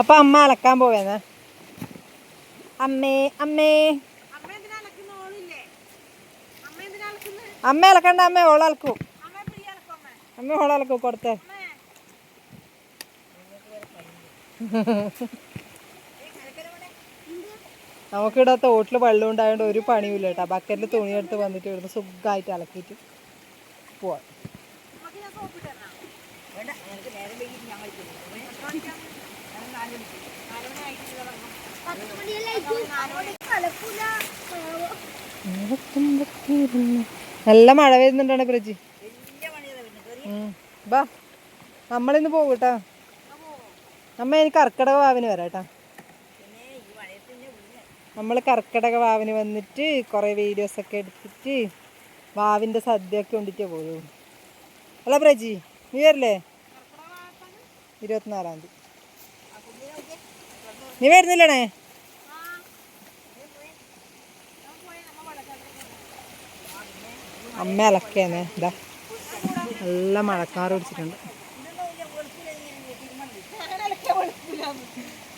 അപ്പൊ അമ്മ അലക്കാൻ പോവേന്ന്. അമ്മേ അമ്മേ. അമ്മ അലക്കണ്ട അമ്മ ഓളൽക്കൂ അമ്മ ഓളലക്കും കൊടുത്തേ. നമുക്കിവിടെ തോട്ടിൽ വെള്ളം ഉണ്ടായതുകൊണ്ട് ഒരു പണിയില്ല കേട്ടോ. ബക്കറ്റിൽ തുണി തുണിയെടുത്ത് വന്നിട്ട് ഇവിടുന്ന് സുഖമായിട്ട് അലക്കിയിട്ട് പോവാം. നല്ല മഴ വരുന്നുണ്ടാണ് പ്രജി. ബാ. നമ്മളിന്ന് പോകും കേട്ടാ അമ്മ എനിക്ക് കർക്കിടക വാവിന് വരാം നമ്മൾ കർക്കിടക വാവിന് വന്നിട്ട് കുറേ വീഡിയോസൊക്കെ എടുത്തിട്ട് വാവിന്റെ സദ്യ ഒക്കെ കൊണ്ടിട്ട് പോകും അല്ല പ്രജി നീ വരില്ലേ? ഇരുപത്തിനാലാം തീയതി. നീ വരുന്നില്ലണേ അമ്മ അലക്കേന്നെ. ഇതാ നല്ല മഴക്കാറ് പിടിച്ചിട്ടുണ്ട്.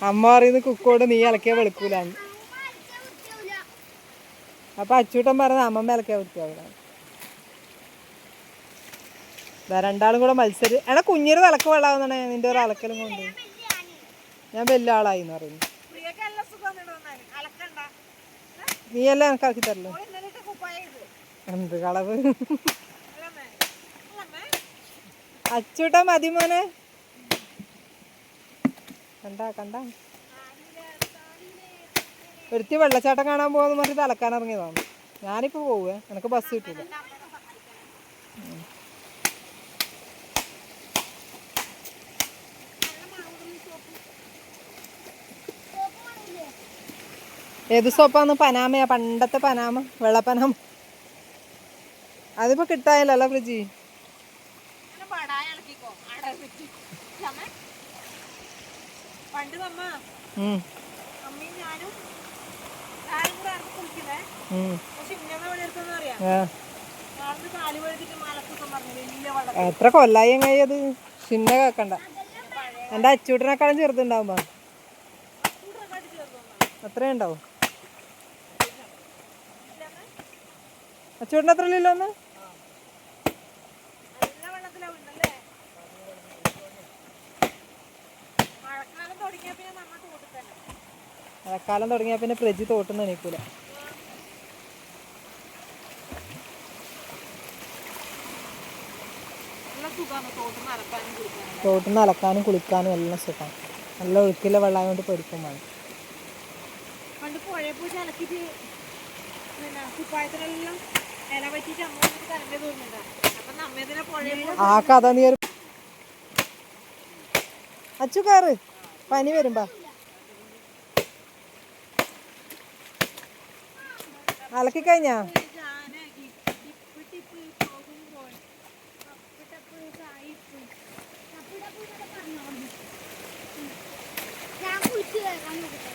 അമ്മ പറയുന്നത് കുക്കോട് നീ അലക്കിയ വെളുക്കൂലാന്ന്. അപ്പൊ അച്ചൂട്ടൻ പറഞ്ഞ അമ്മമ്മ അലക്കിയ വൃത്തിയാവില്ല രണ്ടാളും കൂടെ മത്സരി എടാ കുഞ്ഞിന് വിളക്ക് വെള്ളാവുന്നണേ നിന്റെ ഒരു അലക്കലും കൊണ്ട്. ഞാൻ വലിയ ആളായി എന്ന് പറയുന്നു. നീ അല്ലേ എനക്കാക്കി തരല്ലോ. എന്ത് കളവ് അച്ചൂട്ട മതി മോനെ. കണ്ട കണ്ട. ഒരുത്തി വെള്ളച്ചാട്ടം കാണാൻ പോകാന്ന് പറഞ്ഞിട്ട് അലക്കാൻ ഇറങ്ങിയതാണ്. ഞാനിപ്പോ പോവേ എനിക്ക് ബസ് കിട്ടില്ല ഏത് സോപ്പാന്ന് പനാമയാ? പണ്ടത്തെ പനാമ വെള്ളപ്പനാമ. അതിപ്പോ കിട്ടായല്ലോ ഫ്രിഡ്ജി? പണ്ട് നമ്മ അമ്മയും ഞാനും എത്ര കൊല്ലായി കഴിയത് ചിന്ന കേക്കണ്ട. എന്റെ അച്ചൂട്ടനെക്കാളും ചെറുതുണ്ടാവുമ്പോ. അത്രേ ഉണ്ടാവും. അച്ചൂട്ടിന് അത്ര ഇല്ലല്ലോ ഒന്ന് മഴക്കാലം തുടങ്ങിയാ പിന്നെ ഫ്രിഡ്ജ് തോട്ടുന്ന കുടിക്കാനും തോട്ടുന്ന അലക്കാനും കുളിക്കാനും എല്ലാം സുഖം. നല്ല ഒഴുക്കിലെ വെള്ളമായതുകൊണ്ട് കൊണ്ട് പൊരിക്കും പണ്ട് പുഴയെ പോയി പിന്നെ കുപ്പായത്തിലെല്ലാം ഇല പറ്റിയിട്ട് അമ്മ വന്നിട്ട് കരണ്ടേ തോന്നുന്നുണ്ട് അപ്പൊ നമ്മ ഇതിനെ പുഴയിൽ ആ കഥ നീ ഒരു അച്ചു കയറ് പനി വരുമ്പോ. അലക്കി കഴിഞ്ഞാ ഞാൻ കുളിച്ച് കേൾക്കാൻ നോക്കട്ടെ.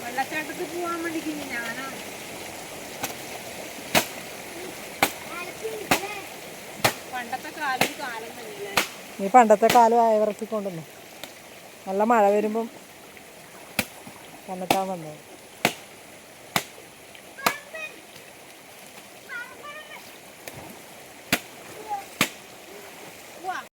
വെള്ളച്ചാട്ടത്തിൽ പോവാൻ വേണ്ടിട്ട് ഞാനാണ് പണ്ടത്തെ കാലം കാലം തന്നെയല്ലേ നീ പണ്ടത്തെ കാലം അയവിറക്കിക്കൊണ്ടുവന്നു നല്ല മഴ വരുമ്പം കണ്ടെത്താൻ വന്നത്.